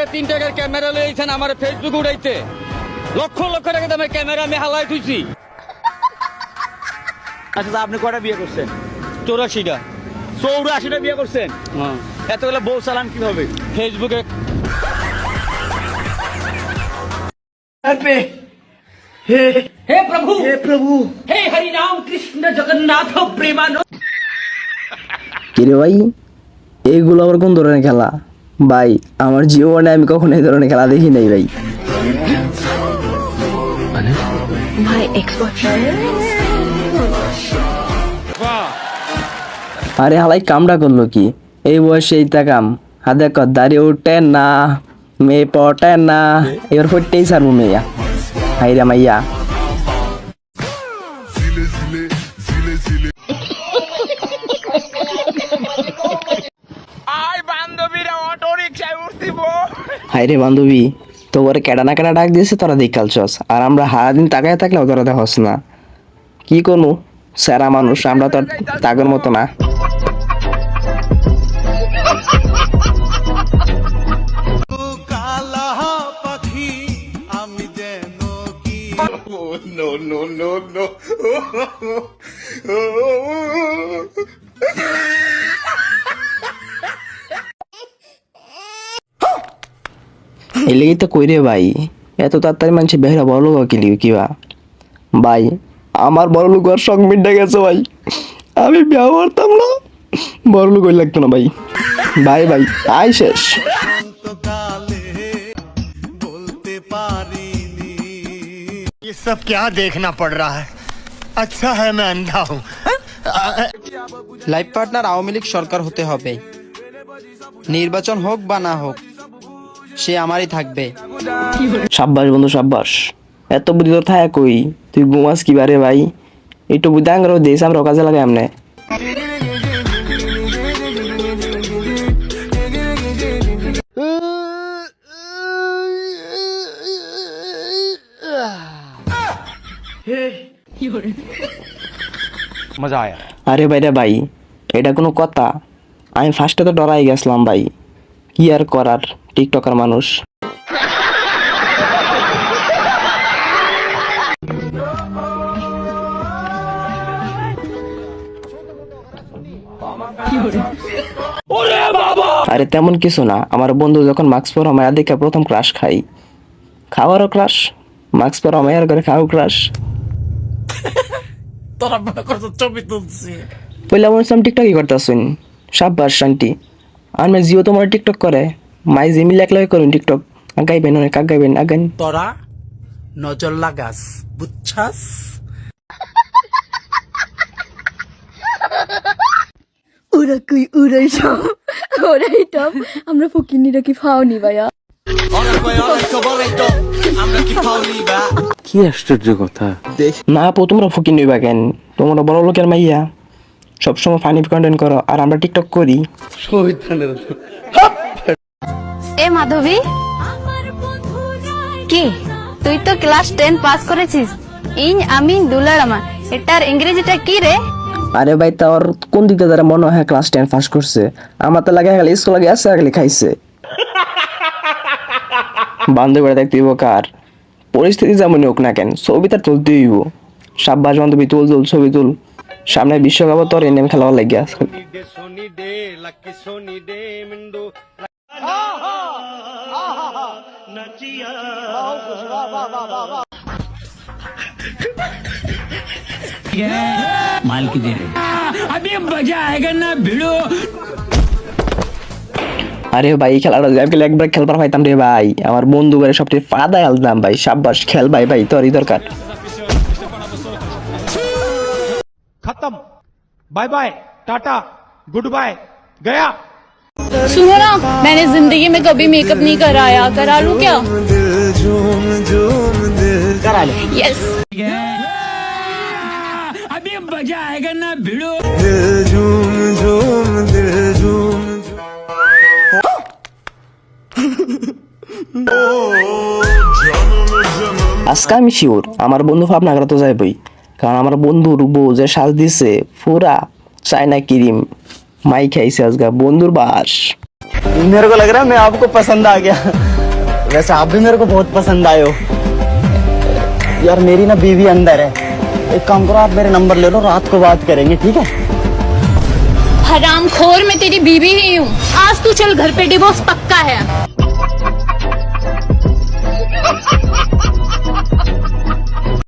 টাকা তিন টাকার ক্যামেরা লইছেন আমার ফেসবুক উড়াইতে। লক্ষ লক্ষ টাকা দামের ক্যামেরা আমি হালাই তুইছি আচ্ছা আপনি কটা বিয়ে করছেন? চৌরাশিটা। চৌরাশিটা বিয়ে করছেন? হ্যাঁ। এতগুলো বউ চালান কীভাবে? ফেসবুকে হে প্রভু! হে প্রভু! হে হরিনাম কৃষ্ণ জগন্নাথ প্রেমানন্দ। কিরে ভাই এইগুলো আবার কোন ধরনের খেলা? ভাই আমার জীবনে আমি কখনো এই ধরনের খেলা দেখি নাই ভাই। আরে? হালাই কামটা করল কি? এই বয়সে এইটা কাম। হাতে কর দাঁড়িয়ে উঠে না মেয়ে পটে না এবার ফুটতেই সারবো মেয়া। হাই রে মাইয়া হাই রে বান্ধবী তোর কেডা না কেডা ডাক দিয়েছে তোরা দেখাল চস আর আমরা সারাদিন তাকায় থাকলেও তোরা দেখস না কি কোনো সেরা মানুষ আমরা তো তাগের মতো না এই লেগে তো কই রে ভাই এত তাড়াতাড়ি মানুষ বেহরা বড় লোক কিলি কিবা ভাই আমার বড় লোক আর শখ মিটে গেছে ভাই আমি বিয়া করতাম না বড় লোক ওই লাগতো না ভাই ভাই ভাই আই শেষ ये सब क्या देखना पड़ रहा है अच्छा है मैं अंधा हूँ লাইফ পার্টনার আওয়ামী লীগ সরকার হতে হবে নির্বাচন হোক বা না হোক সে আমারই থাকবে। সাব্বাস বন্ধু সাব্বাস। এত বুদ্ধি তো থাকে কই? তুই ঘুমাস কি বারে ভাই? একটু বুদ্ধি আঙ্গারও দিয়েছে আমরা কাজে লাগে আমনে। মজা আয়া। আরে ভাই রে ভাই এটা কোনো কথা। আমি ফার্স্টে তো ডরাই গেছিলাম ভাই। কি আর করার টিকটকার মানুষ। আরে তেমন কিছু না আমার বন্ধু যখন মাস্ক পরা মায়া দেখে প্রথম ক্রাশ খাই। খাওয়ারও ক্রাশ মাস্ক পরা মায়ার করে খাও ক্রাশ পয়লা বলছিলাম টিকটকই করতেছুন সাব্বাস শান্তি। আমি জিও তোমার টিকটক করে। মাই জিমি লেখ লেখ করুন টিকটক আগাইবেন অনেক আগাইবেন আগান। তোরা নজর লাগাস বুঝছাস? ওরা কই উড়াই সব। ওরাই টপ। আমরা ফকিনিরা কি ফাওনি ভাইয়া? কি আশ্চর্য কথা। না আপু তোমরা ফুকি নইবা কেন? তোমরা বড় লোকের মাইয়া। সবসময় ফানি কন্টেন্ট করো আর আমরা টিকটক করি। এ মাধবী কি? তুই তো ক্লাস টেন পাস করেছিস। ইন আমি দুলার আমার। এটার ইংরেজিটা কি রে? আরে ভাই তোর কোন দিকে তারা মনে হয় ক্লাস টেন পাস করছে? আমার তো লাগে গেলে স্কুল লাগে আসছে গেলে খাইছে। বান্ধবীরা দেখতে হইব কার? পরিস্থিতি যেমনই হোক না কেন ছবি তার তুলতে হইব। সাব্বাস বান্ধবী তুল তুল ছবি তুল। সামনে বিশ্বকাপ তোর এনে খেলা লাগিয়া माल की दे रहे अभी मजा आएगा ना भिड़ो আরে ভাই এই খেলাটা যাই গেলে একবার খেলবার পাইতাম রে ভাই আমার বন্ধু করে সবচেয়ে ফাদায় আলতাম ভাই সাব্বাস খেল ভাই ভাই তোরই দরকার खत्म bye bye tata goodbye गया सुनो ना मैंने जिंदगी में कभी मेकअप नहीं कराया करा लूं क्या यस अभी मजा आएगा ना भिड़ो আজকে আমি শিওর আমার বন্ধু ভাবনা করা তো যাইবই কারণ আমার বন্ধুর বউ যে সাজ দিছে পুরা চায়না ক্রিম মাই খাইছে আজকে বন্ধুর বাস मेरे को लग रहा है मैं आपको पसंद आ गया वैसे आप भी मेरे को बहुत पसंद आए हो यार मेरी ना बीवी अंदर है एक काम करो आप मेरे नंबर ले लो रात को बात करेंगे ठीक है हराम खोर मैं तेरी बीवी ही हूँ आज तू चल घर पे डिवोर्स पक्का है